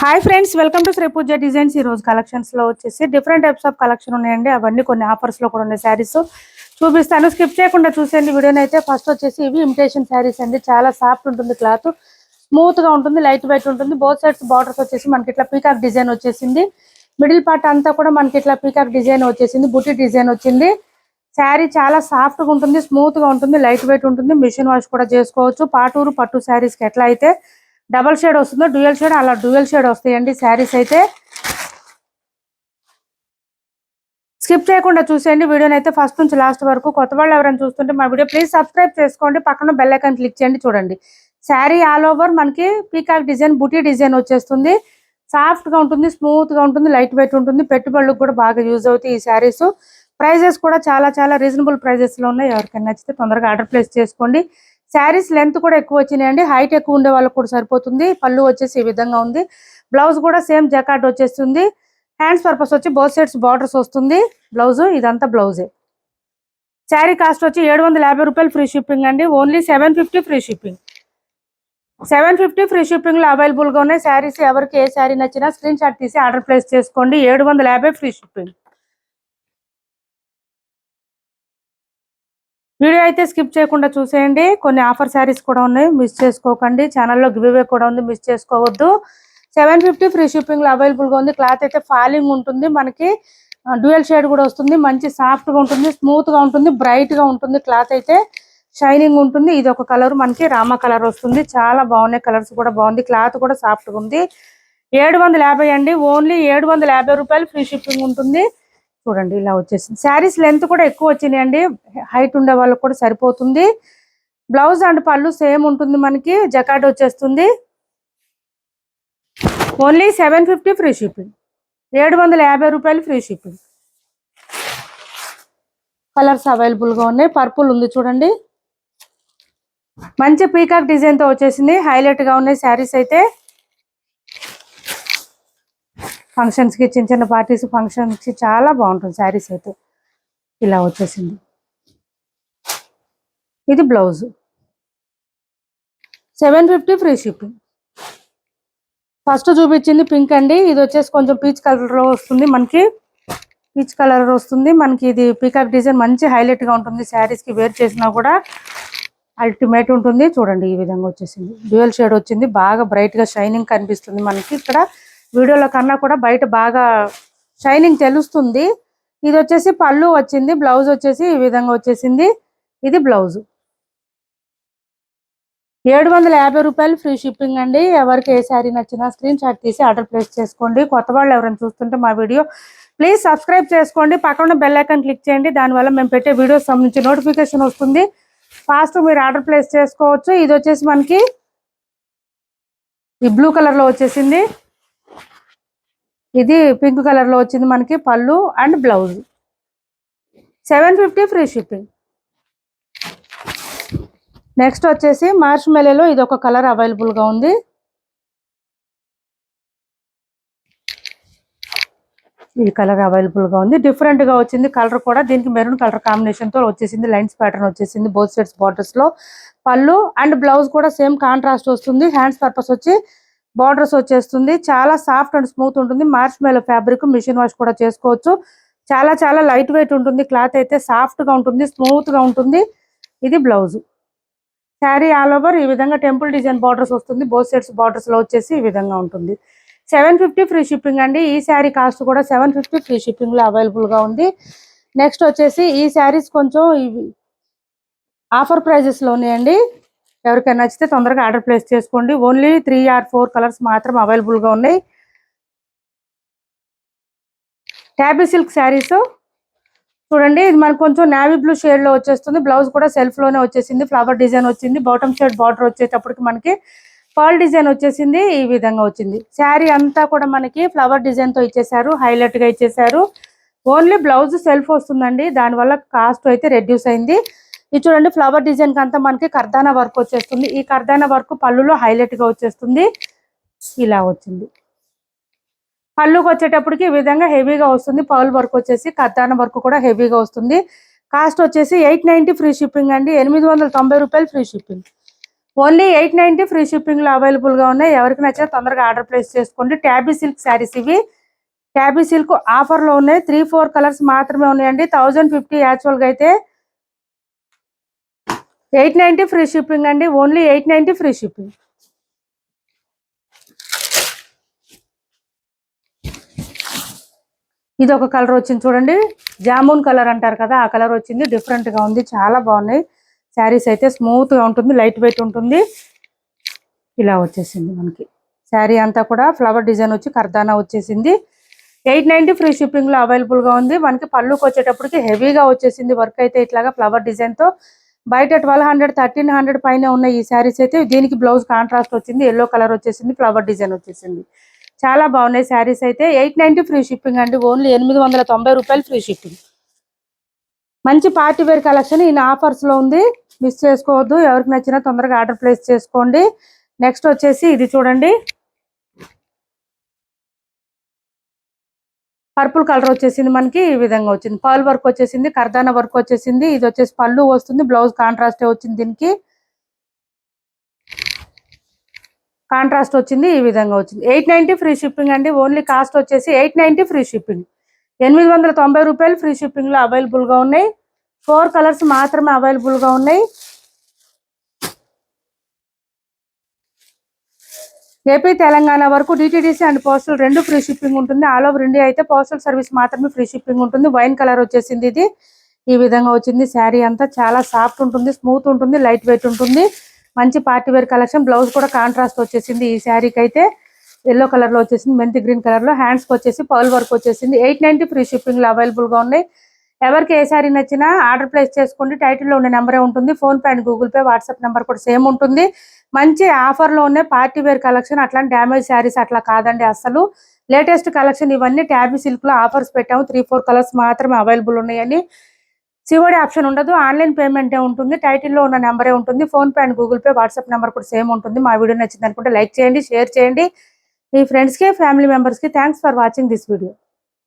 Hi friends welcome to Shri Pooja designs ఈ రోజు కలెక్షన్స్లో వచ్చేసి డిఫరెంట్ టైప్స్ ఆఫ్ కలెక్షన్ ఉన్నాయండి. అవన్నీ కొన్ని ఆఫర్స్లో కూడా ఉన్నాయి శారీస్ చూపిస్తాను స్కిప్ చేయకుండా చూసేయండి. వీడియోని అయితే ఫస్ట్ వచ్చేసి ఇవి ఇమిటేషన్ శారీస్ అండి. చాలా సాఫ్ట్ ఉంటుంది క్లాత్ స్మూత్గా ఉంటుంది లైట్ వెయిట్ ఉంటుంది. బోత్ సైడ్స్ బార్డర్స్ వచ్చేసి మనకి ఇట్లా పీకాక్ డిజైన్ వచ్చేసింది. మిడిల్ పార్ట్ అంతా కూడా మనకి ఇట్లా పీకాక్ డిజైన్ వచ్చేసింది. బుట్టి డిజైన్ వచ్చింది. శారీ చాలా సాఫ్ట్గా ఉంటుంది స్మూత్గా ఉంటుంది లైట్ వెయిట్ ఉంటుంది. మిషన్ వాష్ కూడా చేసుకోవచ్చు. పాటూరు పట్టు శారీస్కి ఎట్లా అయితే డబల్ షేడ్ వస్తుందో డ్యూయల్ షేడ్ అలా డ్యూయల్ షేడ్ వస్తాయండి శారీస్ అయితే. స్కిప్ చేయకుండా చూసేయండి. వీడియోని అయితే ఫస్ట్ నుంచి లాస్ట్ వరకు కొత్త వాళ్ళు ఎవరైనా చూస్తుంటే మా వీడియో ప్లీజ్ సబ్స్క్రైబ్ చేసుకోండి. పక్కన బెల్ ఐకాన్ క్లిక్ చేయండి చూడండి. శారీ ఆల్ ఓవర్ మనకి పీకాక్ డిజైన్ బుటీ డిజైన్ వచ్చేస్తుంది. సాఫ్ట్గా ఉంటుంది స్మూత్గా ఉంటుంది లైట్ వెయిట్ ఉంటుంది. పెట్టుబడులకు కూడా బాగా యూజ్ అవుతాయి ఈ శారీస్. ప్రైజెస్ కూడా చాలా చాలా రీజనబుల్ ప్రైజెస్లో ఉన్నాయి. ఎవరికైనా నచ్చితే తొందరగా ఆర్డర్ ప్లేస్ చేసుకోండి. శారీస్ లెంత్ కూడా ఎక్కువ వచ్చినాయండి. హైట్ ఎక్కువ ఉండే వాళ్ళకి కూడా సరిపోతుంది. పళ్ళు వచ్చేసి ఈ విధంగా ఉంది. బ్లౌజ్ కూడా సేమ్ జకాట్ వచ్చేస్తుంది. హ్యాండ్స్ పర్పస్ వచ్చి బోత్ సైడ్స్ బార్డర్స్ వస్తుంది. బ్లౌజ్ ఇదంతా బ్లౌజే. శారీ కాస్ట్ వచ్చి ఏడు వందల యాభై రూపాయలు ఫ్రీ షిప్పింగ్ అండి. Only seven fifty free shipping. Seven fifty free షిప్పింగ్లో అవైలబుల్గా ఉన్నాయి శారీస్ ఎవరికి ఏ శారీ నచ్చినా స్క్రీన్ షాట్ తీసి ఆర్డర్ ప్లేస్ చేసుకోండి. ఏడు వందల యాభై ఫ్రీ షిప్పింగ్. వీడియో అయితే స్కిప్ చేయకుండా చూసేయండి. కొన్ని ఆఫర్ శారీస్ కూడా ఉన్నాయి. మిస్ చేసుకోకండి. ఛానల్లో గివే కూడా ఉంది. మిస్ చేసుకోవద్దు. సెవెన్ ఫిఫ్టీ ఫ్రీ షిప్పింగ్లో అవైలబుల్గా ఉంది. క్లాత్ అయితే ఫాలింగ్ ఉంటుంది. మనకి డ్యూయల్ షేడ్ కూడా వస్తుంది. మంచి సాఫ్ట్గా ఉంటుంది. స్మూత్గా ఉంటుంది. బ్రైట్గా ఉంటుంది. క్లాత్ అయితే షైనింగ్ ఉంటుంది. ఇది ఒక కలర్. మనకి రామ కలర్ వస్తుంది. చాలా బాగున్నాయి. కలర్స్ కూడా బాగుంది. క్లాత్ కూడా సాఫ్ట్గా ఉంది. ఏడు వందల యాభై అండి. ఓన్లీ ఏడు వందల యాభై రూపాయలు ఫ్రీ షిప్పింగ్ ఉంటుంది. చూడండి ఇలా వచ్చేసింది. శారీస్ లెంత్ కూడా ఎక్కువ వచ్చినాయండి. హైట్ ఉండే వాళ్ళకి కూడా సరిపోతుంది. బ్లౌజ్ అండ్ పళ్ళు సేమ్ ఉంటుంది మనకి. జకాట్ వచ్చేస్తుంది. Only seven fifty free shipping ఏడు వందల యాభై రూపాయలు ఫ్రీ షిప్పింగ్ కలర్స్ అవైలబుల్గా ఉన్నాయి. పర్పుల్ ఉంది చూడండి. మంచి పీకాక్ డిజైన్తో వచ్చేసింది. హైలైట్గా ఉన్నాయి శారీస్ అయితే. ఫంక్షన్స్కి చిన్న చిన్న పార్టీస్ ఫంక్షన్స్కి చాలా బాగుంటుంది శారీస్ అయితే. ఇలా వచ్చేసింది. ఇది blouse seven fifty free shipping first చూపించింది పింక్ అండి. ఇది వచ్చేసి కొంచెం పీచ్ కలర్ వస్తుంది మనకి. పీచ్ కలర్ వస్తుంది. మనకి ఇది పీకాక్ డిజైన్ మంచి హైలైట్గా ఉంటుంది. శారీస్కి వేర్ చేసినా కూడా అల్టిమేట్ ఉంటుంది. చూడండి ఈ విధంగా వచ్చేసింది. డ్యూయల్ షేడ్ వచ్చింది. బాగా బ్రైట్గా షైనింగ్ కనిపిస్తుంది మనకి ఇక్కడ. వీడియోలో కన్నా కూడా బయట బాగా షైనింగ్ తెలుస్తుంది. ఇది వచ్చేసి పళ్ళు వచ్చింది బ్లౌజ్ వచ్చేసి ఈ విధంగా వచ్చేసింది. ఇది బ్లౌజ్. ఏడు వందల యాభై రూపాయలు ఫ్రీ షిప్పింగ్ అండి. ఎవరికి ఏ శారీ నచ్చినా స్క్రీన్ షాట్ తీసి ఆర్డర్ ప్లేస్ చేసుకోండి. కొత్త వాళ్ళు ఎవరైనా చూస్తుంటే మా వీడియో ప్లీజ్ సబ్స్క్రైబ్ చేసుకోండి. పక్కన బెల్ ఐకాన్ క్లిక్ చేయండి. దానివల్ల మేము పెట్టే వీడియోస్ సంబంధించి నోటిఫికేషన్ వస్తుంది. ఫాస్ట్ మీరు ఆర్డర్ ప్లేస్ చేసుకోవచ్చు. ఇది వచ్చేసి మనకి ఈ బ్లూ కలర్లో వచ్చేసింది. ఇది పింక్ కలర్లో వచ్చింది మనకి పళ్ళు and blouse. Seven fifty free shipping. Next వచ్చేసి మార్చ్ మెలేలో ఇది ఒక కలర్ అవైలబుల్గా ఉంది. ఈ కలర్ అవైలబుల్గా ఉంది. డిఫరెంట్గా వచ్చింది కలర్ కూడా. దీనికి మెరూన్ కలర్ కాంబినేషన్తో వచ్చేసింది. లైన్స్ ప్యాటర్న్ వచ్చేసింది. బోత్ సైడ్స్ బార్డర్స్లో పళ్ళు అండ్ బ్లౌజ్ కూడా సేమ్ కాంట్రాస్ట్ వస్తుంది. హ్యాండ్స్ పర్పస్ వచ్చి బార్డర్స్ వచ్చేస్తుంది చాలా సాఫ్ట్ అండ్ స్మూత్ ఉంటుంది. మార్చ్ మేలో ఫ్యాబ్రిక్ మిషన్ వాష్ కూడా చేసుకోవచ్చు. చాలా చాలా లైట్ వెయిట్ ఉంటుంది. క్లాత్ అయితే సాఫ్ట్గా ఉంటుంది స్మూత్గా ఉంటుంది. ఇది బ్లౌజ్. శారీ ఆల్ ఓవర్ ఈ విధంగా టెంపుల్ డిజైన్ బార్డర్స్ వస్తుంది. బోత్ సైడ్స్ బార్డర్స్లో వచ్చేసి ఈ విధంగా ఉంటుంది. సెవెన్ ఫిఫ్టీ ఫ్రీ షిప్పింగ్ అండి. ఈ శారీ కాస్ట్ కూడా సెవెన్ ఫిఫ్టీ ఫ్రీ షిప్పింగ్లో అవైలబుల్గా ఉంది. నెక్స్ట్ వచ్చేసి ఈ శారీస్ కొంచెం ఇవి ఆఫర్ ప్రైజెస్లో ఉన్నాయండి ఎవరికైనా నచ్చితే తొందరగా ఆర్డర్ ప్లేస్ చేసుకోండి. Only three or four colours మాత్రం అవైలబుల్గా ఉన్నాయి. ట్యాబీ సిల్క్ శారీస్ చూడండి ఇది మనకు కొంచెం నావీ బ్లూ షేడ్లో వచ్చేస్తుంది. బ్లౌజ్ కూడా సెల్ఫ్లోనే వచ్చేసింది. ఫ్లవర్ డిజైన్ వచ్చింది. బాటమ్ షేడ్ బార్డర్ వచ్చేటప్పటికి మనకి పర్ల్ డిజైన్ వచ్చేసింది. ఈ విధంగా వచ్చింది. శారీ అంతా కూడా మనకి ఫ్లవర్ డిజైన్తో ఇచ్చేసారు హైలైట్గా ఇచ్చేసారు ఓన్లీ బ్లౌజ్ సెల్ఫ్ వస్తుందండి. దానివల్ల కాస్ట్ అయితే రెడ్యూస్ అయింది. ఇది చూడండి ఫ్లవర్ డిజైన్కి అంతా మనకి కర్దానా వర్క్ వచ్చేస్తుంది. ఈ కర్దానా వర్క్ పళ్ళులో హైలైట్గా వచ్చేస్తుంది. ఇలా వచ్చింది. పళ్ళుకి వచ్చేటప్పటికి ఈ విధంగా హెవీగా వస్తుంది. పౌల్ వర్క్ వచ్చేసి కర్దానా వర్క్ కూడా హెవీగా వస్తుంది. కాస్ట్ వచ్చేసి ఎయిట్ నైన్టీ ఫ్రీ షిప్పింగ్ అండి. ఎనిమిది వందల తొంభై రూపాయలు free shipping. Only eight ninety free షిప్పింగ్లో అవైలబుల్గా ఉన్నాయి. ఎవరికి నచ్చినా తొందరగా ఆర్డర్ ప్లేస్ చేసుకోండి. ట్యాబీ సిల్క్ శారీస్ ఇవి. ట్యాబీ సిల్క్ ఆఫర్లో ఉన్నాయి. త్రీ ఫోర్ కలర్స్ మాత్రమే ఉన్నాయండి. థౌజండ్ ఫిఫ్టీ యాక్చువల్గా అయితే ఎయిట్ నైంటీ ఫ్రీ షిప్పింగ్ అండి. Only eight ninety free shipping. ఇది ఒక కలర్ వచ్చింది చూడండి. జామున్ కలర్ అంటారు కదా ఆ కలర్ వచ్చింది. డిఫరెంట్గా ఉంది. చాలా బాగున్నాయి. శారీస్ అయితే స్మూత్గా ఉంటుంది లైట్ వెయిట్ ఉంటుంది. ఇలా వచ్చేసింది మనకి. శారీ అంతా కూడా ఫ్లవర్ డిజైన్ వచ్చి కర్దానా వచ్చేసింది. ఎయిట్ నైన్టీ ఫ్రీ షిప్పింగ్లో అవైలబుల్గా ఉంది. మనకి పళ్ళుకి వచ్చేటప్పటికి హెవీగా వచ్చేసింది వర్క్ అయితే ఇట్లాగా ఫ్లవర్ డిజైన్తో. బయట ట్వెల్వ్ హండ్రెడ్ థర్టీన్ హండ్రెడ్ పైన ఉన్న ఈ శారీస్ అయితే దీనికి బ్లౌజ్ కాంట్రాస్ట్ వచ్చింది ఎల్లో కలర్ వచ్చేసింది ఫ్లవర్ డిజైన్ వచ్చేసింది. చాలా బాగున్నాయి శారీస్ అయితే. ఎయిట్ నైన్టీ ఫ్రీ షిప్పింగ్ అండి ఓన్లీ ఎనిమిది వందల తొంభై రూపాయలు ఫ్రీ షిప్పింగ్. మంచి పార్టీ వేర్ కలెక్షన్ ఈయన ఆఫర్స్లో ఉంది. మిస్ చేసుకోవద్దు ఎవరికి నచ్చినా తొందరగా ఆర్డర్ ప్లేస్ చేసుకోండి. నెక్స్ట్ వచ్చేసి ఇది చూడండి. పర్పుల్ కలర్ వచ్చేసింది మనకి ఈ విధంగా వచ్చింది. పర్ల్ వర్క్ వచ్చేసింది కర్దానా వర్క్ వచ్చేసింది. ఇది వచ్చేసి పళ్ళు వస్తుంది బ్లౌజ్ కాంట్రాస్ట్ వచ్చింది దీనికి. కాంట్రాస్ట్ వచ్చింది ఈ విధంగా వచ్చింది. ఎయిట్ నైన్టీ ఫ్రీ షిప్పింగ్ అండి. ఓన్లీ కాస్ట్ వచ్చేసి ఎయిట్ నైన్టీ ఫ్రీ షిప్పింగ్. ఎనిమిది వందల తొంభై రూపాయలు ఫ్రీ షిప్పింగ్లో అవైలబుల్గా ఉన్నాయి. ఫోర్ కలర్స్ మాత్రమే అవైలబుల్గా ఉన్నాయి. ఏపీ తెలంగాణ వరకు డిటిడిసి అండ్ పోస్టల్ రెండు ఫ్రీ షిప్పింగ్ ఉంటుంది. ఆల్ ఓవర్ ఇండియా అయితే పోస్టల్ సర్వీస్ మాత్రమే ఫ్రీ షిప్పింగ్ ఉంటుంది. వైన్ కలర్ వచ్చేసింది ఇది. ఈ విధంగా వచ్చింది. శారీ అంతా చాలా సాఫ్ట్ ఉంటుంది స్మూత్ ఉంటుంది లైట్ వెయిట్ ఉంటుంది. మంచి పార్టీ వేర్ కలెక్షన్. బ్లౌజ్ కూడా కాంట్రాస్ట్ వచ్చేసింది ఈ శారీకి అయితే. ఎల్లో కలర్లో వచ్చేసింది మెంతి గ్రీన్ కలర్లో హ్యాండ్స్కి వచ్చేసి పర్ల్ వర్క్ వచ్చేసింది. ఎయిట్ నైన్టీ ఫ్రీ షిప్పింగ్ అవైలబుల్గా అవైలబుల్గా ఉన్నాయి. ఎవరికి ఏ శారీ నచ్చినా ఆర్డర్ ప్లేస్ చేసుకోండి. టైటిల్లో ఉండే నెంబరే ఉంటుంది. PhonePe and Google Pay WhatsApp number కూడా సేమ్ ఉంటుంది. మంచి ఆఫర్లో పార్టీ వేర్ కలెక్షన్ అట్లాంటి డ్యామేజ్ శారీస్ అట్లా కాదండి అసలు లేటెస్ట్ కలెక్షన్ ఇవన్నీ ట్యాబీ సిల్క్లో ఆఫర్స్ పెట్టాము. త్రీ ఫోర్ కలర్స్ మాత్రమే అవైలబుల్ ఉన్నాయని. సివోడి ఆప్షన్ ఉండదు. ఆన్లైన్ పేమెంట్ ఉంటుంది. టైటిల్లో ఉన్న నెంబరే ఉంటుంది. PhonePe and Google Pay WhatsApp number కూడా సేమ్ ఉంటుంది. మా వీడియో నచ్చింది అనుకుంటే లైక్ చేయండి షేర్ చేయండి. మీ ఫ్రెండ్స్కి ఫ్యామిలీ మెంబర్స్కి thanks for watching this video.